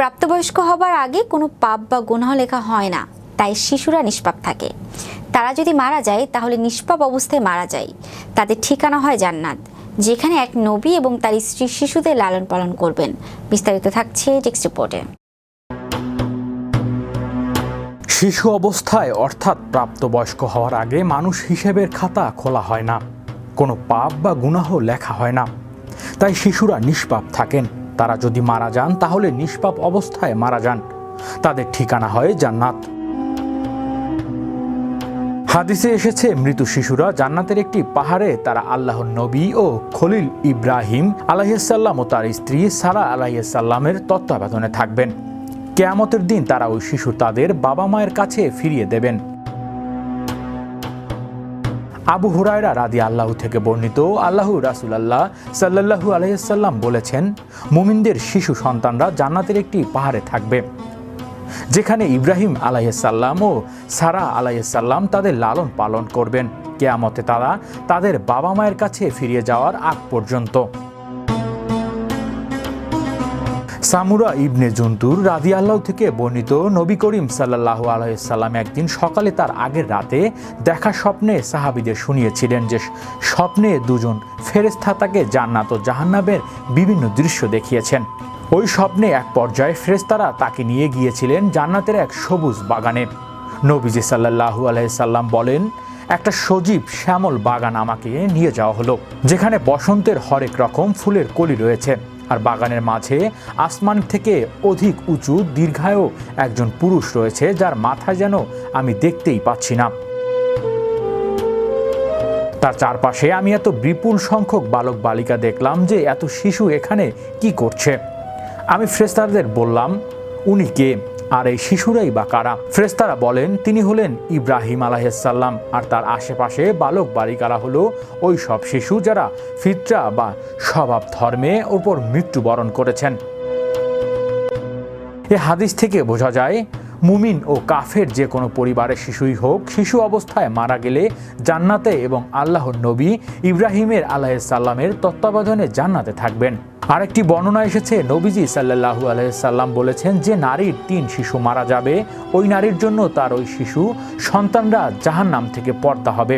প্রাপ্তবয়স্ক হবার আগে কোনো পাপ বা গুনাহ লেখা হয় না, তাই শিশুরা নিষ্পাপ থাকে। তারা যদি মারা যায়, তাহলে নিষ্পাপ অবস্থায় মারা যায়। তাদের ঠিকানা হয় জান্নাত, যেখানে এক নবী এবং তার স্ত্রী শিশুদের লালন পালন করবেন। বিস্তারিত থাকছে টেক্সট রিপোর্টে। শিশু অবস্থায়, অর্থাৎ প্রাপ্তবয়স্ক হওয়ার আগে মানুষ হিসেবের খাতা খোলা হয় না। কোনো পাপ বা গুনাহ লেখা হয় না। তাই শিশুরা নিষ্পাপ থাকেন। তারা যদি মারা যান, তাহলে নিষ্পাপ অবস্থায় মারা যান। তাদের ঠিকানা হয় জান্নাত। হাদিসে এসেছে, মৃত শিশুরা জান্নাতের একটি পাহাড়ে তারা আল্লাহর নবী ও খলিল ইব্রাহিম আলাইসাল্লাম ও তার স্ত্রী সারা আলাইসাল্লামের তত্ত্বাবধানে থাকবেন। কেয়ামতের দিন তারা ওই শিশু তাদের বাবা মায়ের কাছে ফিরিয়ে দেবেন। আবু হুরায়রা রাদি আল্লাহ থেকে বর্ণিত আল্লাহু রাসুলাল্লাহ সাল্লাহু আলাইসাল্লাম বলেছেন, মুমিনদের শিশু সন্তানরা জান্নাতের একটি পাহাড়ে থাকবে, যেখানে ইব্রাহিম আলাইসাল্লাম ও সারা আলাইসাল্লাম তাদের লালন পালন করবেন। কেয়ামতে তারা তাদের বাবা মায়ের কাছে ফিরিয়ে যাওয়ার আগ পর্যন্ত। সামুরা ইবনে জন্তুর রাদি আল্লাহ থেকে বর্ণিত নবী করিম সাল্লাহ আলাইসাল্লাম একদিন সকালে তার আগের রাতে দেখা স্বপ্নে সাহাবিদের শুনিয়েছিলেন যে স্বপ্নে দুজন ফেরেস্তা তাকে জান্নাত ও জাহান্নাবের বিভিন্ন দৃশ্য দেখিয়েছেন। ওই স্বপ্নে এক পর্যায়ে ফেরেস্তারা তাকে নিয়ে গিয়েছিলেন জান্নাতের এক সবুজ বাগানে। নবীজি সাল্লাহু আলাইসাল্লাম বলেন, একটা সজীব শ্যামল বাগান আমাকে নিয়ে যাওয়া হলো, যেখানে বসন্তের হরেক রকম ফুলের কলি রয়েছে। আর বাগানের মাঝে আসমান থেকে অধিক উঁচু, দীর্ঘায়ু একজন পুরুষ রয়েছে, যার মাথা যেন আমি দেখতেই পাচ্ছি না। তার চারপাশে আমি এত বিপুল সংখ্যক বালক বালিকা দেখলাম যে এত শিশু এখানে কি করছে। আমি ফ্রেস্তারদের বললাম, উনি কে? আর এই শিশুরাই বা কারা? ফ্রেস্তারা বলেন, তিনি হলেন ইব্রাহিম আলাহিসাল্লাম আর তার আশেপাশে বালক বালিকারা হলো ওই সব শিশু যারা ফিতরা বা স্বভাব ধর্মে ওপর মৃত্যুবরণ করেছেন। এ হাদিস থেকে বোঝা যায়, মুমিন ও কাফের যে কোনো পরিবারের শিশুই হোক, শিশু অবস্থায় মারা গেলে জান্নাতে এবং আল্লাহর নবী ইব্রাহিমের আলাইসাল্লামের তত্ত্বাবধানে জান্নাতে থাকবেন। আরেকটি বর্ণনা এসেছে, নবীজি সাল্লাহু আলাইসাল্লাম বলেছেন যে নারীর তিন শিশু মারা যাবে। ওই নারীর জন্য তার ওই শিশু সন্তানরা জাহান নাম থেকে পর্দা হবে।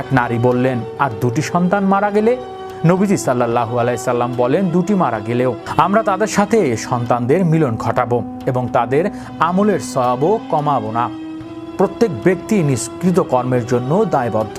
এক নারী বললেন, আর দুটি সন্তান মারা গেলে? নবীজি সাল্লাহু আলাইসাল্লাম বলেন, দুটি মারা গেলেও আমরা তাদের সাথে সন্তানদের মিলন ঘটাবো এবং তাদের আমলের সয়াবও কমাবো না। প্রত্যেক ব্যক্তি নিষ্কৃত কর্মের জন্য দায়বদ্ধ।